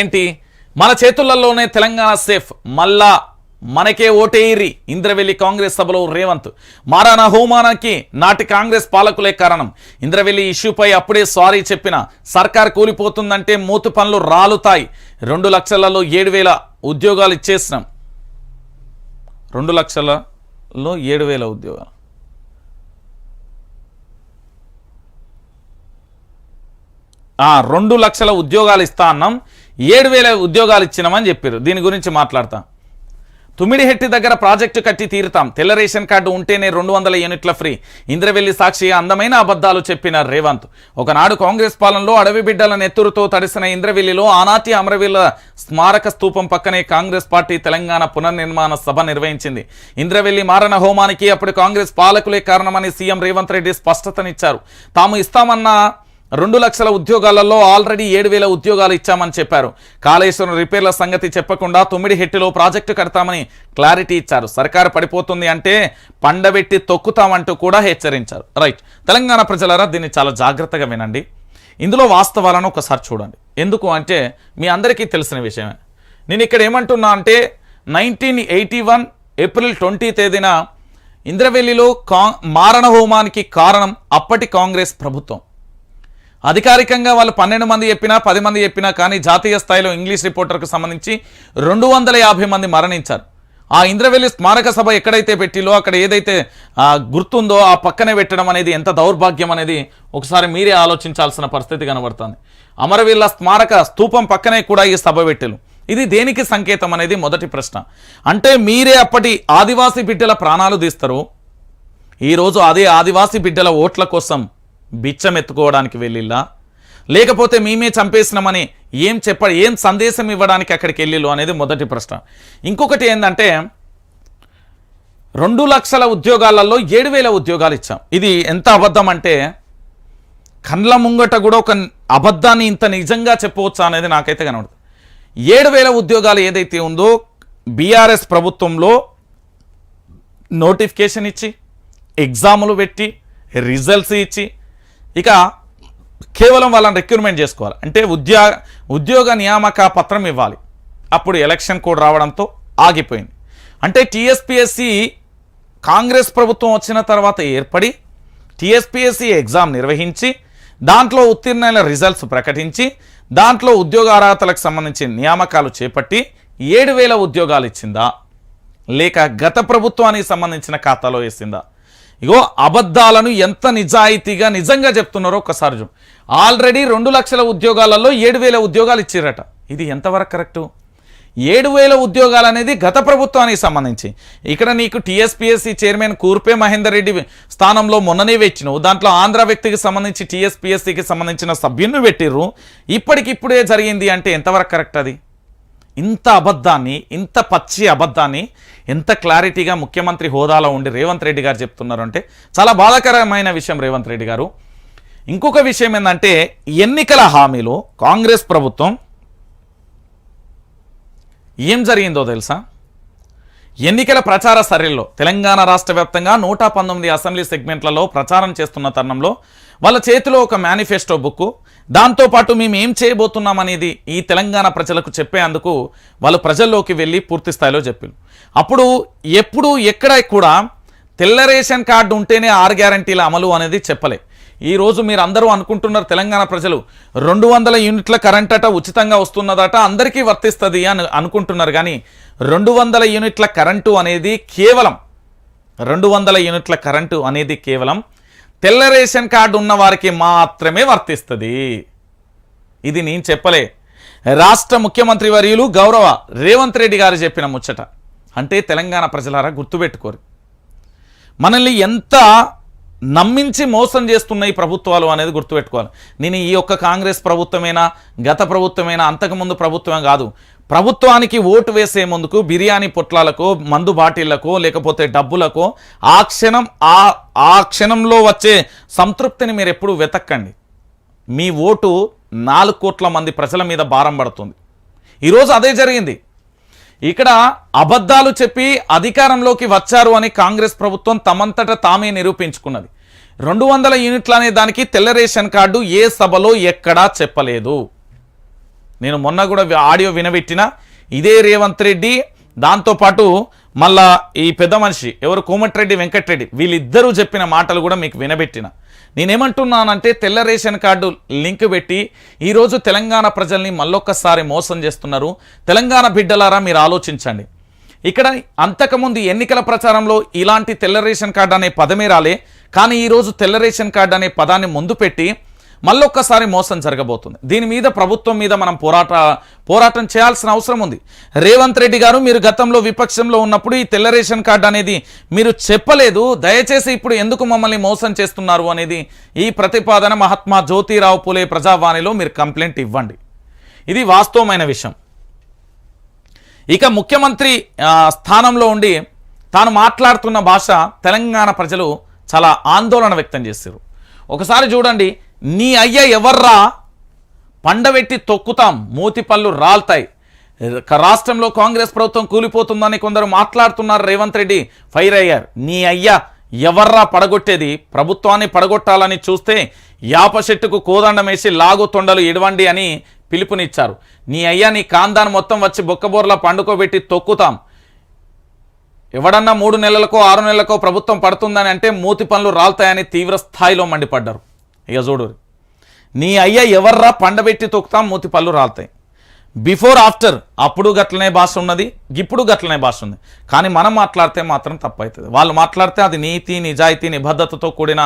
ఏంటి? మన చేతులలోనే తెలంగాణ సేఫ్. మళ్ళా మనకే ఓటేయిరి. ఇంద్రవెల్లి కాంగ్రెస్ సభలో రేవంత్. మారాన హోమానానికి నాటి కాంగ్రెస్ పాలకులే కారణం. ఇంద్రవెల్లి ఇష్యూపై అప్పుడే సారీ చెప్పిన సర్కార్ కూలిపోతుందంటే మూతు పనులు రాలుతాయి. రెండు లక్షలలో ఏడు వేల ఉద్యోగాలు ఇచ్చేసినాం. రెండు లక్షలలో ఏడు వేల ఉద్యోగాలు. రెండు లక్షల ఉద్యోగాలు ఇస్తా అన్నాం. ఏడు వేల ఉద్యోగాలు ఇచ్చినామని చెప్పారు దీని గురించి మాట్లాడతాం. తుమ్మిడిహెట్టి దగ్గర ప్రాజెక్టు కట్టి తీరుతాం. తెల్ల రేషన్ కార్డు ఉంటేనే రెండు వందల యూనిట్ల ఫ్రీ. ఇంద్రవెల్లి సాక్షి అందమైన అబద్ధాలు చెప్పిన రేవంత్. ఒకనాడు కాంగ్రెస్ పాలనలో అడవి బిడ్డల నెత్తురుతో తడిసిన ఇంద్రవెల్లిలో ఆనాటి అమరవీల స్మారక స్తూపం పక్కనే కాంగ్రెస్ పార్టీ తెలంగాణ పునర్నిర్మాణ సభ నిర్వహించింది. ఇంద్రవెల్లి మారణ హోమానికి అప్పుడు కాంగ్రెస్ పాలకులే కారణమని సీఎం రేవంత్ రెడ్డి స్పష్టతనిచ్చారు. తాము ఇస్తామన్న రెండు లక్షల ఉద్యోగాలలో ఆల్రెడీ ఏడు వేల ఉద్యోగాలు ఇచ్చామని చెప్పారు. కాళేశ్వరం రిపేర్ల సంగతి చెప్పకుండా తొమ్మిది హెట్టులో ప్రాజెక్టు కడతామని క్లారిటీ ఇచ్చారు. సర్కారు పడిపోతుంది అంటే పండబెట్టి తొక్కుతామంటూ కూడా హెచ్చరించారు. రైట్. తెలంగాణ ప్రజలారా దీన్ని చాలా జాగ్రత్తగా వినండి. ఇందులో వాస్తవాలను ఒకసారి చూడండి. ఎందుకు అంటే మీ అందరికీ తెలిసిన విషయమే. నేను ఇక్కడ ఏమంటున్నా అంటే nineteen eighty one April twenty తేదీన ఇంద్రవెల్లిలో కా మారణ హోమానికి కారణం అప్పటి కాంగ్రెస్ ప్రభుత్వం. అధికారికంగా వాళ్ళు పన్నెండు మంది చెప్పినా పది మంది చెప్పినా కానీ జాతీయ స్థాయిలో ఇంగ్లీష్ రిపోర్టర్కు సంబంధించి రెండు వందల యాభై మంది మరణించారు. ఆ ఇంద్రవెల్లి స్మారక సభ ఎక్కడైతే పెట్టిలో అక్కడ ఏదైతే గుర్తుందో ఆ పక్కనే పెట్టడం అనేది ఎంత దౌర్భాగ్యం అనేది ఒకసారి మీరే ఆలోచించాల్సిన పరిస్థితి కనబడుతుంది. అమరవీళ్ళ స్మారక స్తూపం పక్కనే కూడా ఈ సభ పెట్టెలు. ఇది దేనికి సంకేతం అనేది మొదటి ప్రశ్న. అంటే మీరే అప్పటి ఆదివాసీ బిడ్డల ప్రాణాలు తీస్తారు. ఈరోజు అదే ఆదివాసీ బిడ్డల ఓట్ల కోసం బిచ్చం ఎత్తుకోవడానికి వెళ్ళిల్లా? లేకపోతే మేమే చంపేసినామని ఏం చెప్ప ఏం సందేశం ఇవ్వడానికి అక్కడికి వెళ్ళిల్లు అనేది మొదటి ప్రశ్న. ఇంకొకటి ఏంటంటే రెండు లక్షల ఉద్యోగాలలో ఏడు వేల ఉద్యోగాలు ఇచ్చాం. ఇది ఎంత అబద్ధం అంటే కండ్ల ముంగట కూడా ఒక అబద్ధాన్ని ఇంత నిజంగా చెప్పవచ్చా అనేది నాకైతే కనబడుతుంది ఏడు వేల ఉద్యోగాలు ఏదైతే ఉందో బీఆర్ఎస్ ప్రభుత్వంలో నోటిఫికేషన్ ఇచ్చి ఎగ్జాములు పెట్టి రిజల్ట్స్ ఇచ్చి ఇక కేవలం వాళ్ళని రిక్రూట్మెంట్ చేసుకోవాలి. అంటే ఉద్యోగ ఉద్యోగ నియామక పత్రం ఇవ్వాలి. అప్పుడు ఎలక్షన్ కోడ్ రావడంతో ఆగిపోయింది. అంటే టీఎస్పిఎస్సి కాంగ్రెస్ ప్రభుత్వం వచ్చిన తర్వాత ఏర్పడి టీఎస్పిఎస్సి ఎగ్జామ్ నిర్వహించి దాంట్లో ఉత్తీర్ణమైన రిజల్ట్స్ ప్రకటించి దాంట్లో ఉద్యోగ అర్హతలకు సంబంధించి నియామకాలు చేపట్టి ఏడు వేల ఉద్యోగాలు ఇచ్చిందా? లేక గత ప్రభుత్వానికి సంబంధించిన ఖాతాలో వేసిందా? ఇగో అబద్ధాలను ఎంత నిజాయితీగా నిజంగా చెప్తున్నారో ఒక్కసారి చూ ఆల్రెడీ రెండు లక్షల ఉద్యోగాలలో ఏడు వేల ఉద్యోగాలు ఇచ్చిరట ఇది ఎంతవరకు కరెక్టు? ఏడు వేల ఉద్యోగాలు అనేది గత ప్రభుత్వానికి సంబంధించి. ఇక్కడ నీకు టీఎస్పీఎస్సీ చైర్మన్ కూర్పే మహేందర్ రెడ్డి స్థానంలో మొన్ననే వెచ్చినావు దాంట్లో ఆంధ్ర వ్యక్తికి సంబంధించి టీఎస్పీఎస్సీకి సంబంధించిన సభ్యుని పెట్టిర్రు ఇప్పటికిప్పుడే జరిగింది అంటే ఎంతవరకు కరెక్ట్ అది? ఇంత అబద్ధాన్ని ఇంత పచ్చి అబద్ధాన్ని ఎంత క్లారిటీగా ముఖ్యమంత్రి హోదాలో ఉండి రేవంత్ రెడ్డి గారు చెప్తున్నారు అంటే చాలా బాధాకరమైన విషయం రేవంత్ రెడ్డి గారు. ఇంకొక విషయం ఏంటంటే ఎన్నికల హామీలో కాంగ్రెస్ ప్రభుత్వం ఏం జరిగిందో తెలుసా? ఎన్నికల ప్రచార సర్యల్లో తెలంగాణ రాష్ట్ర వ్యాప్తంగా నూట పంతొమ్మిది అసెంబ్లీ సెగ్మెంట్లలో ప్రచారం చేస్తున్న తరుణంలో వాళ్ళ చేతిలో ఒక మేనిఫెస్టో బుక్ దాంతోపాటు మేము ఏం చేయబోతున్నాం అనేది ఈ తెలంగాణ ప్రజలకు చెప్పేందుకు వాళ్ళు ప్రజల్లోకి వెళ్ళి పూర్తి స్థాయిలో చెప్పారు. అప్పుడు ఎప్పుడు ఎక్కడ కూడా తెల్ల రేషన్ కార్డు ఉంటేనే ఆరు గ్యారంటీల అమలు అనేది చెప్పలే. ఈ రోజు మీరు అందరూ అనుకుంటున్నారు తెలంగాణ ప్రజలు రెండు వందల యూనిట్ల కరెంట్ అట ఉచితంగా వస్తున్నదట అందరికీ వర్తిస్తుంది అని అనుకుంటున్నారు కానీ రెండు వందల యూనిట్ల కరెంటు అనేది కేవలం రెండు వందల యూనిట్ల కరెంటు అనేది కేవలం తెల్ల రేషన్ కార్డు ఉన్న వారికి మాత్రమే వర్తిస్తుంది. ఇది నేను చెప్పలే. రాష్ట్ర ముఖ్యమంత్రి వర్యులు గౌరవ రేవంత్ రెడ్డి గారు చెప్పిన ముచ్చట. అంటే తెలంగాణ ప్రజలారా గుర్తుపెట్టుకోరు. మనల్ని ఎంత నమ్మించి మోసం చేస్తున్న ఈ ప్రభుత్వాలు అనేది గుర్తుపెట్టుకోవాలి. నేను ఈ యొక్క కాంగ్రెస్ ప్రభుత్వమైనా గత ప్రభుత్వమైనా అంతకుముందు ప్రభుత్వం కాదు. ప్రభుత్వానికి ఓటు వేసే ముందుకు బిర్యానీ పొట్లాలకో మందు బాటిళ్ళకు లేకపోతే డబ్బులకు ఆ క్షణం ఆ ఆ క్షణంలో వచ్చే సంతృప్తిని మీరు ఎప్పుడు వెతక్కండి. మీ ఓటు నాలుగు కోట్ల మంది ప్రజల మీద భారం పడుతుంది. ఈరోజు అదే జరిగింది. ఇక్కడ అబద్ధాలు చెప్పి అధికారంలోకి వచ్చారు అని కాంగ్రెస్ ప్రభుత్వం తమంతట తామే నిరూపించుకున్నది. రెండు వందల యూనిట్లు అనే దానికి తెల్ల రేషన్ కార్డు ఏ సభలో ఎక్కడా చెప్పలేదు. నేను మొన్న కూడా ఆడియో వినబెట్టిన. ఇదే రేవంత్ రెడ్డి దాంతోపాటు మళ్ళా ఈ పెద్ద మనిషి ఎవరు కోమటిరెడ్డి వెంకటరెడ్డి వీళ్ళిద్దరూ చెప్పిన మాటలు కూడా మీకు వినబెట్టిన. నేనేమంటున్నానంటే తెల్ల రేషన్ కార్డు లింక్ పెట్టి ఈరోజు తెలంగాణ ప్రజల్ని మళ్ళొక్కసారి మోసం చేస్తున్నారు. తెలంగాణ బిడ్డలారా మీరు ఆలోచించండి. ఇక్కడ అంతకుముందు ఎన్నికల ప్రచారంలో ఇలాంటి తెల్ల రేషన్ కార్డు అనే పదమే రాలే కానీ ఈరోజు తెల్ల రేషన్ కార్డు అనే పదాన్ని ముందు పెట్టి మళ్ళొక్కసారి మోసం జరగబోతుంది. దీని మీద ప్రభుత్వం మీద మనం పోరాట పోరాటం చేయాల్సిన అవసరం ఉంది. రేవంత్ రెడ్డి గారు మీరు గతంలో విపక్షంలో ఉన్నప్పుడు ఈ తెల్ల రేషన్ కార్డు అనేది మీరు చెప్పలేదు. దయచేసి ఇప్పుడు ఎందుకు మమ్మల్ని మోసం చేస్తున్నారు అనేది ఈ ప్రతిపాదన మహాత్మా జ్యోతిరావు పులే ప్రజావాణిలో మీరు కంప్లైంట్ ఇవ్వండి. ఇది వాస్తవమైన విషయం. ఇక ముఖ్యమంత్రి స్థానంలో ఉండి తాను మాట్లాడుతున్న భాష తెలంగాణ ప్రజలు చాలా ఆందోళన వ్యక్తం చేశారు. ఒకసారి చూడండి నీ అయ్య ఎవర్రా పండబెట్టి తొక్కుతాం మూతిపళ్ళు రాల్తాయి. రాష్ట్రంలో కాంగ్రెస్ ప్రభుత్వం కూలిపోతుందని కొందరు మాట్లాడుతున్నారు రేవంత్ రెడ్డి. ఫైర్ అయ్యారు. నీ అయ్యా ఎవర్రా పడగొట్టేది? ప్రభుత్వాన్ని పడగొట్టాలని చూస్తే యాప చెట్టుకు కోదండం వేసి లాగు తొండలు ఇడవండి అని పిలుపునిచ్చారు. నీ అయ్యా నీ కాందాన్ని మొత్తం వచ్చి బొక్కబోర్లా పండుకోబెట్టి తొక్కుతాం. ఎవడన్నా మూడు నెలలకో ఆరు నెలలకో ప్రభుత్వం పడుతుందని అంటే మూతి పనులు రాల్తాయని తీవ్ర స్థాయిలో మండిపడ్డారు. ఇక చూడు. నీ అయ్య ఎవర్రా పండబెట్టి తొక్కుతాం మూతి పళ్ళు రాలుతాయి. బిఫోర్ ఆఫ్టర్ అప్పుడు గట్లనే భాష ఉన్నది ఇప్పుడు గట్లనే భాష ఉంది. కానీ మనం మాట్లాడితే మాత్రం తప్పవుతుంది వాళ్ళు మాట్లాడితే అది నీతి నిజాయితీ నిబద్ధతతో కూడిన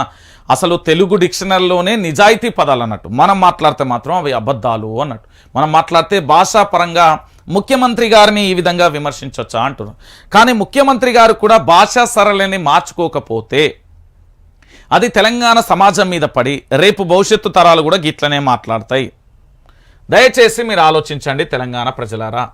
అసలు తెలుగు డిక్షనరీలోనే నిజాయితీ పదాలు అన్నట్టు. మనం మాట్లాడితే మాత్రం అవి అబద్ధాలు అన్నట్టు. మనం మాట్లాడితే భాషాపరంగా ముఖ్యమంత్రి గారిని ఈ విధంగా విమర్శించవచ్చా అంటున్నారు కానీ ముఖ్యమంత్రి గారు కూడా భాషా సరళిని మార్చుకోకపోతే అది తెలంగాణ సమాజం మీద పడి రేపు భవిష్యత్తు తరాలు కూడా గిట్లనే మాట్లాడతాయి. దయచేసి మీరు ఆలోచించండి తెలంగాణ ప్రజలారా.